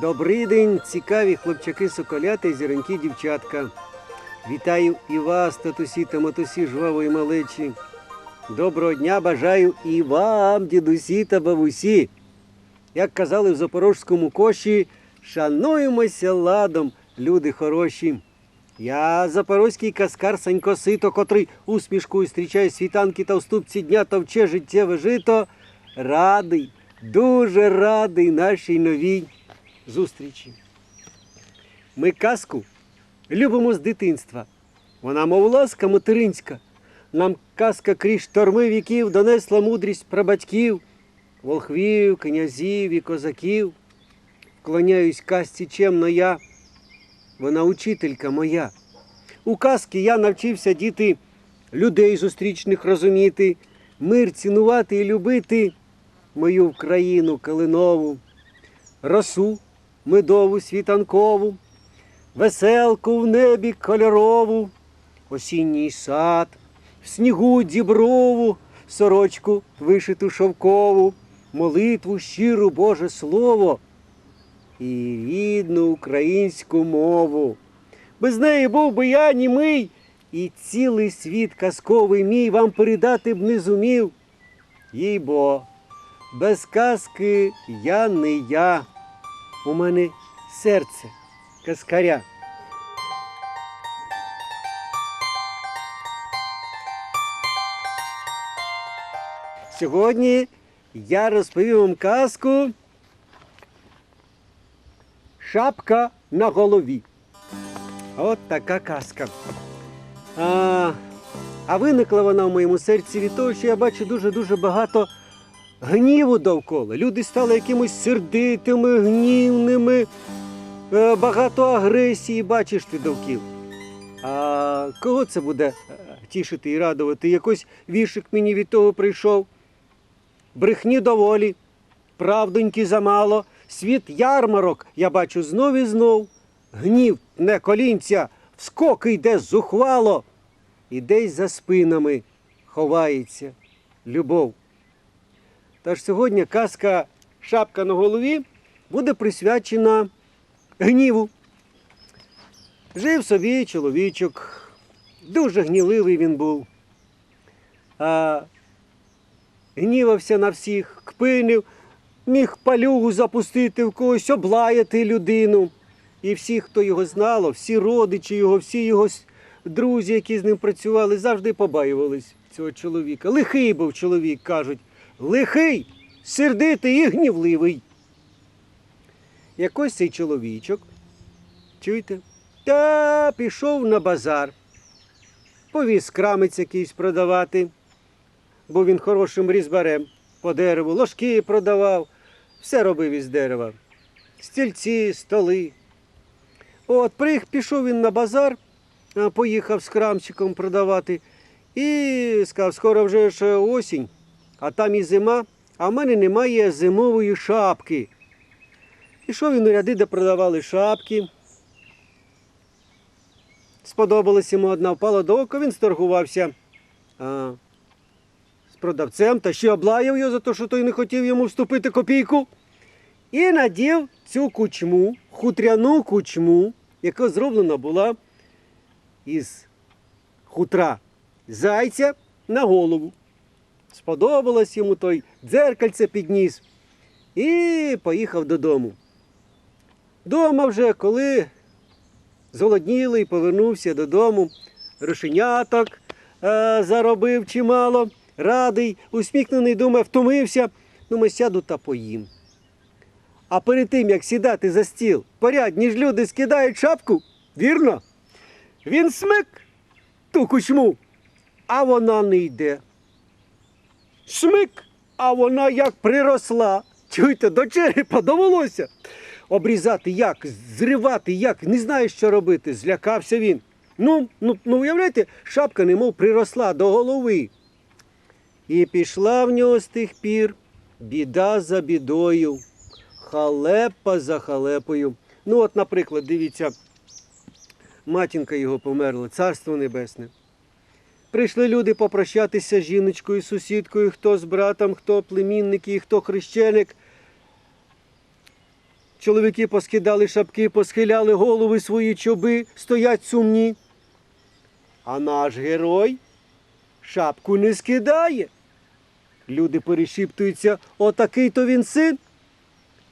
Добрий день, цікаві хлопчаки соколята і зіронькі дівчатка. Вітаю і вас, татусі та матусі жвавої малечі. Доброго дня бажаю і вам, дідусі та бабусі. Як казали в запорожському коші, шануємося ладом, люди хороші. Я запорозький каскар Санько Сито, котрий усмішкою зустрічає світанки та вступці дня товче життєве жито. Радий, дуже радий нашій новій зустрічі. Ми казку любимо з дитинства. Вона, мов ласка материнська. Нам казка крізь шторми віків донесла мудрість прабатьків, волхвів, князів і козаків. Вклоняюсь казці чемно я, вона учителька моя. У казки я навчився діти людей зустрічних розуміти, мир цінувати і любити мою Україну калинову, росу медову світанкову, веселку в небі кольорову, осінній сад, в снігу діброву, сорочку вишиту шовкову, молитву щиру Боже Слово і рідну українську мову. Без неї був би я німий, і цілий світ казковий мій вам передати б не зумів. Їй бо, без казки я не я. У мене серце казкаря. Сьогодні я розповім вам казку Шапка на голові. От така казка. А, а виникла вона в моєму серці від того, що я бачу дуже-дуже багато гніву довкола. Люди стали якимось сердитими, гнівними, е, багато агресії, бачиш ти довкіл. А кого це буде е, тішити і радувати? Якось віршик мені від того прийшов. Брехні доволі, правдоньки замало, світ ярмарок я бачу знов і знов. Гнів не колінця, вскоки йде зухвало, і десь за спинами ховається любов. Тож сьогодні казка Шапка на голові буде присвячена гніву. Жив собі чоловічок, дуже гнівливий він був. А гнівався на всіх, кпинив, міг палюгу запустити в когось, облаяти людину. І всі, хто його знало, всі родичі його, всі його друзі, які з ним працювали, завжди побаювались цього чоловіка. Лихий був чоловік, кажуть. Лихий, сердитий і гнівливий. Якось цей чоловічок, чуєте, та пішов на базар, повіз крамець якийсь продавати, бо він хорошим різьбарем по дереву, ложки продавав, все робив із дерева. Стільці, столи. От, пішов він на базар, поїхав з крамчиком продавати і сказав, скоро вже ж осінь, а там і зима, а в мене немає зимової шапки. Ішов він у ряди, де продавали шапки. Сподобалась йому одна, впала до ока, він сторгувався а, з продавцем та ще облаяв його за те, що той не хотів йому вступити копійку. І надів цю кучму, хутряну кучму, яка зроблена була із хутра зайця на голову. Сподобалось йому той дзеркальце підніс і поїхав додому. Дома вже, коли зголоднілий, повернувся додому, рошеняток е, заробив чимало, радий, усміхнений, думав, втомився, думаю, сяду та поїм. А перед тим, як сідати за стіл, порядні ж люди скидають шапку, вірно? Він смик ту кучму, а вона не йде. Смик, а вона як приросла. Чуєте, до черепа довелося. Обрізати як, зривати як, не знає, що робити. Злякався він. Ну, ну, ну уявляєте, шапка немов приросла до голови. І пішла в нього з тих пір біда за бідою, халепа за халепою. Ну, от, наприклад, дивіться, матінка його померла, царство небесне. Прийшли люди попрощатися з жіночкою, сусідкою, хто з братом, хто племінник і хто хрещеник. чоловіки поскидали шапки, посхиляли голови свої чоби, стоять сумні. А наш герой шапку не скидає. Люди перешіптуються, отакий то він син.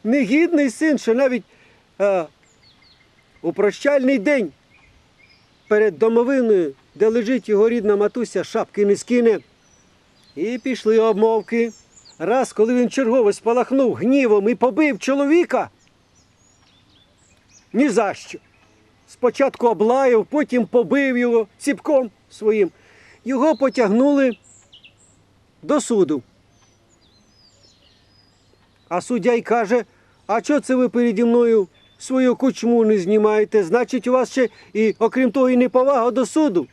Негідний син, що навіть е, у прощальний день перед домовиною, де лежить його рідна матуся, шапки не скине. І пішли обмовки. Раз, коли він чергово спалахнув гнівом і побив чоловіка. Ні за що. Спочатку облаяв, потім побив його ціпком своїм. Його потягнули до суду. А суддя й каже: а чого це ви переді мною свою кучму не знімаєте? Значить, у вас ще і, окрім того, і неповага до суду.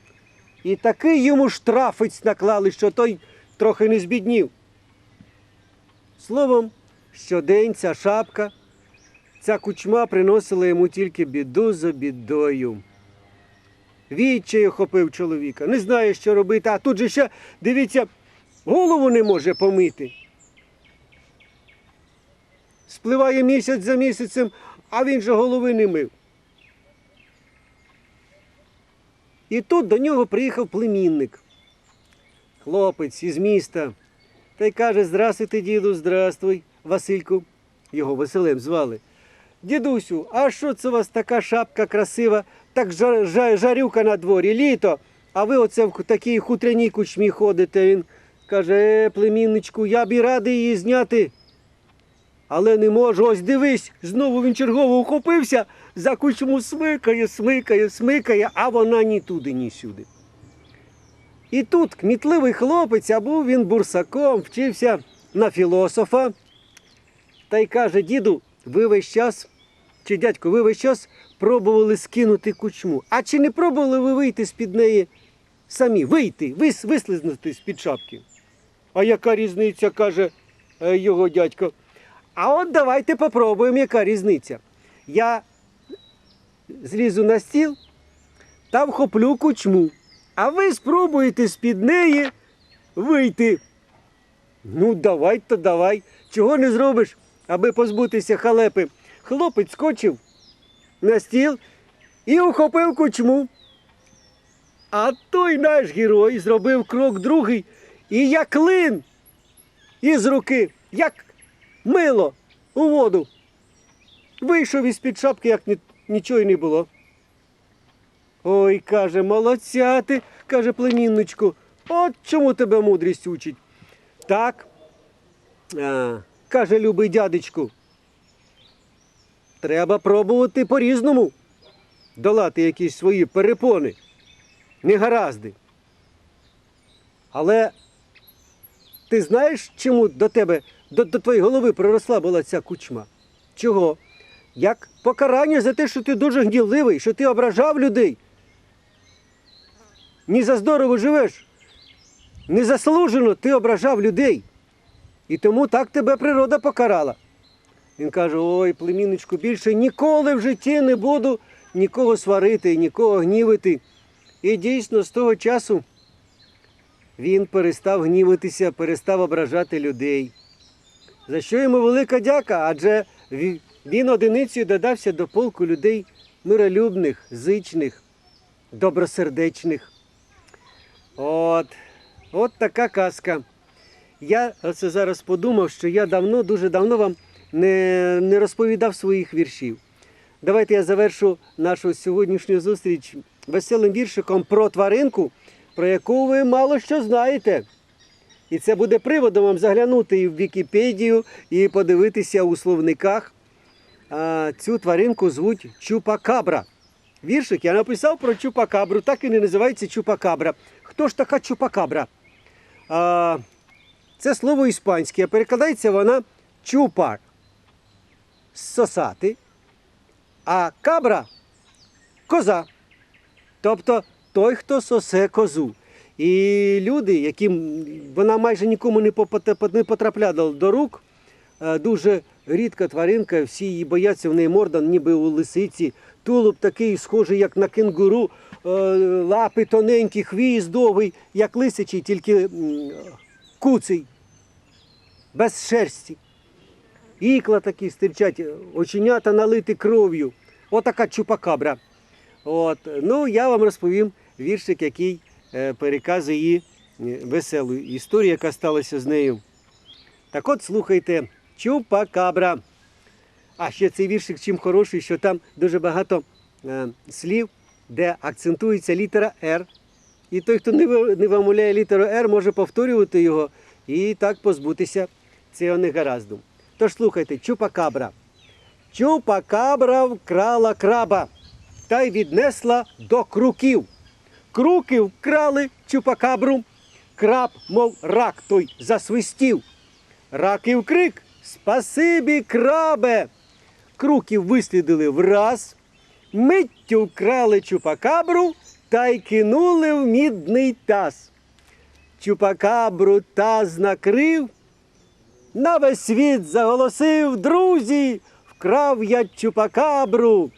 І такий йому штрафець наклали, що той трохи не збіднів. Словом, щодень ця шапка, ця кучма приносила йому тільки біду за бідою. Відчай охопив чоловіка, не знає, що робити, а тут же ще, дивіться, голову не може помити. Спливає місяць за місяцем, а він же голови не мив. І тут до нього приїхав племінник, хлопець із міста, та й каже: Здрастуйте, діду, здравствуй, Васильку. Його Василем звали. Дідусю, а що це у вас така шапка красива, так жа- жа- жарюка на дворі, літо, а ви оце в такій хутряній кучмі ходите. Він каже, е, племінничку, я б і радий її зняти. Але не можу, ось дивись, знову він чергово ухопився, за кучму смикає, смикає, смикає, а вона ні туди, ні сюди. І тут кмітливий хлопець, а був він бурсаком, вчився на філософа, та й каже, діду, ви весь час, чи дядько, ви весь час пробували скинути кучму. А чи не пробували ви вийти з-під неї самі? Вийти, вис, вислизнути з-під шапки? А яка різниця, каже е, його дядько. А от давайте попробуємо, яка різниця. Я злізу на стіл та вхоплю кучму, а ви спробуєте з-під неї вийти. Ну, давай то давай. Чого не зробиш, аби позбутися халепи? Хлопець скочив на стіл і ухопив кучму. А той наш герой зробив крок другий і як клин із руки, як мило у воду. Вийшов із-під шапки, як ні, нічого й не було. Ой, каже, молодця ти, каже племінничку, от чому тебе мудрість учить. Так, а, каже любий дядечку, треба пробувати по-різному долати якісь свої перепони, негаразди. Але ти знаєш, чому до тебе, до, до твоєї голови проросла була ця кучма? Чого? Як покарання за те, що ти дуже гнівливий, що ти ображав людей. Ні за здорово живеш. Незаслужено ти ображав людей. І тому так тебе природа покарала. Він каже: ой, племінничку, більше ніколи в житті не буду нікого сварити, нікого гнівити. І дійсно з того часу він перестав гнівитися, перестав ображати людей. За що йому велика дяка, адже він одиницею додався до полку людей миролюбних, зичних, добросердечних. От, от така казка. Я оце зараз подумав, що я давно, дуже давно вам не, не розповідав своїх віршів. Давайте я завершу нашу сьогоднішню зустріч веселим віршиком про тваринку, про яку ви мало що знаєте. І це буде приводом вам заглянути в Вікіпедію, і подивитися у словниках. Цю тваринку звуть Чупакабра. Віршик я написав про Чупакабру, так і не називається Чупакабра. Хто ж така Чупакабра? Це слово іспанське, перекладається вона чупар сосати, а кабра коза. Тобто той, хто сосе козу. І люди, яким вона майже нікому не потрапляла до рук, е, дуже рідка тваринка, всі її бояться, в неї морда, ніби у лисиці, тулуб такий, схожий, як на кенгуру, е, лапи тоненькі, хвіст довгий, як лисичий, тільки куций, без шерсті. ікла такі стирчать, оченята налиті кров'ю. Отака чупакабра. От. Ну, я вам розповім віршик, який е, переказує її е, веселу історію, яка сталася з нею. Так от слухайте, чупакабра. А ще цей віршик чим хороший, що там дуже багато е, слів, де акцентується літера Р. І той, хто не вимовляє літеру Р, може повторювати його і так позбутися цього негаразду. Тож слухайте, чупакабра. Чупакабра вкрала краба та й віднесла до круків. Круки вкрали чупакабру. Краб, мов рак той засвистів. Раків крик Спасибі, крабе. Круків вислідили враз, миттю вкрали чупакабру та й кинули в мідний таз. Чупакабру таз накрив, на весь світ заголосив, друзі, вкрав я чупакабру.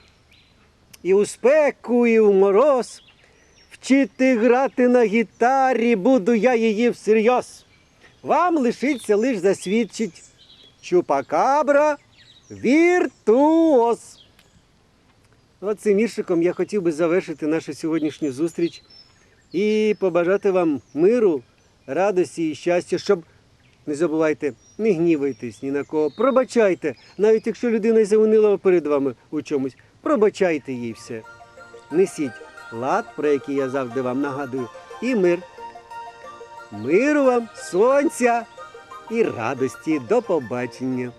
І у спеку, і в мороз. Вчити грати на гітарі буду я її всерйоз. Вам лишиться лиш засвідчить чупакабра віртуоз. От цим віршиком я хотів би завершити нашу сьогоднішню зустріч і побажати вам миру, радості і щастя, щоб не забувайте, не гнівайтесь ні на кого, пробачайте, навіть якщо людина завинила перед вами у чомусь, пробачайте їй все. Несіть лад, про який я завжди вам нагадую, і мир. Миру вам, сонця і радості. До побачення.